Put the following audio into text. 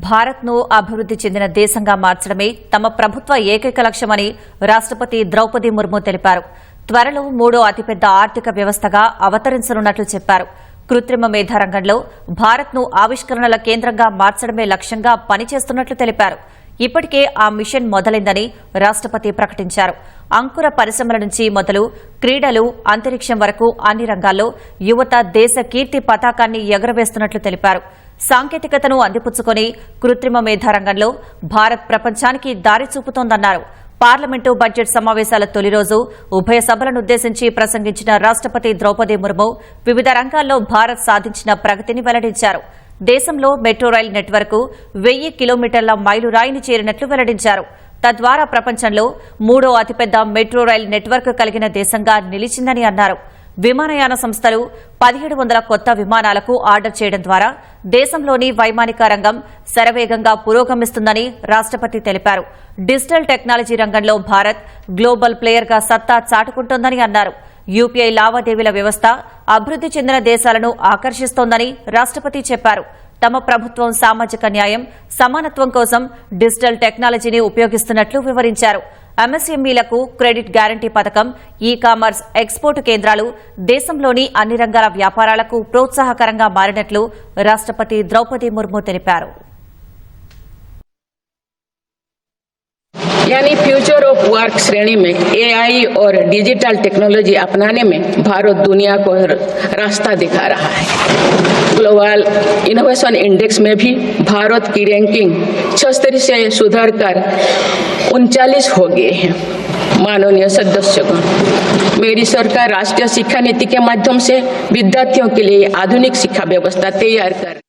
భారత్ను అభివృద్ది చెందిన దేశంగా మార్చడమే తమ ప్రభుత్వ ఏకైక లక్ష్యమని రాష్టపతి ద్రౌపది ముర్ము తెలిపారు. త్వరలో మూడో అతిపెద్ద ఆర్థిక వ్యవస్థగా అవతరించనున్నట్లు చెప్పారు. కృత్రిమ మేధా రంగంలో భారత్ను ఆవిష్కరణల కేంద్రంగా మార్చడమే లక్ష్యంగా పనిచేస్తున్నట్లు తెలిపారు. ఇప్పటికే ఆ మిషన్ మొదలైందని రాష్టపతి ప్రకటించారు. అంకుర పరిశ్రమల నుంచి మొదలు క్రీడలు అంతరిక్షం వరకు అన్ని రంగాల్లో యువత దేశ కీర్తి పతాకాన్ని ఎగురవేస్తున్నట్లు తెలిపారు. సాంకేతికతను అందిపుచ్చుకొని కృత్రిమ మేధ రంగంలో భారత్ ప్రపంచానికి దారి చూపుతోందన్నారు. పార్లమెంటు బడ్జెట్ సమావేశాల తొలి రోజు ఉభయ సభలనుద్దేశించి ప్రసంగించిన రాష్టపతి ద్రౌపది ముర్ము వివిధ రంగాల్లో భారత్ సాధించిన ప్రగతిని వెల్లడించారు. దేశంలో మెట్రో రైల్ నెట్వర్క్ వెయ్యి కిలోమీటర్ల మైలురాయిని చేరినట్లు వెల్లడించారు. తద్వారా ప్రపంచంలో మూడో అతిపెద్ద మెట్రో రైల్ నెట్వర్క్ కలిగిన దేశంగా నిలిచిందని అన్నారు. విమానయాన సంస్థలు పదిహేడు వందల కొత్త విమానాలకు ఆర్డర్ చేయడం ద్వారా దేశంలోని వైమానిక రంగం శరవేగంగా పురోగమిస్తుందని రాష్టపతి తెలిపారు. డిజిటల్ టెక్నాలజీ రంగంలో భారత్ గ్లోబల్ ప్లేయర్గా సత్తా చాటుకుంటోందని అన్నారు. యూపీఐ లావాదేవీల వ్యవస్థ అభివృద్ది చెందిన దేశాలను ఆకర్షిస్తోందని రాష్టపతి చెప్పారు. తమ ప్రభుత్వం సామాజిక న్యాయం సమానత్వం కోసం డిజిటల్ టెక్నాలజీని ఉపయోగిస్తున్నట్లు వివరించారు. ఎంఎస్ఎంఈలకు క్రెడిట్ గ్యారంటీ పథకం ఈ కామర్స్ ఎక్స్పోర్ట్ కేంద్రాలు దేశంలోని అన్ని రంగాల వ్యాపారాలకు ప్రోత్సాహకరంగా మారినట్లు రాష్టపతి ద్రౌపది ముర్ము తెలిపారు. यानी फ्यूचर ऑफ़ वर्क श्रेणी में एआई और डिजिटल टेक्नोलॉजी अपनाने में भारत दुनिया को रास्ता दिखा रहा है। ग्लोबल इनोवेशन इंडेक्स में भी भारत की रैंकिंग छस्तरी से सुधर कर उनचालीस हो गए हैं। माननीय सदस्यगण, मेरी सरकार राष्ट्रीय शिक्षा नीति के माध्यम से विद्यार्थियों के लिए आधुनिक शिक्षा व्यवस्था तैयार कर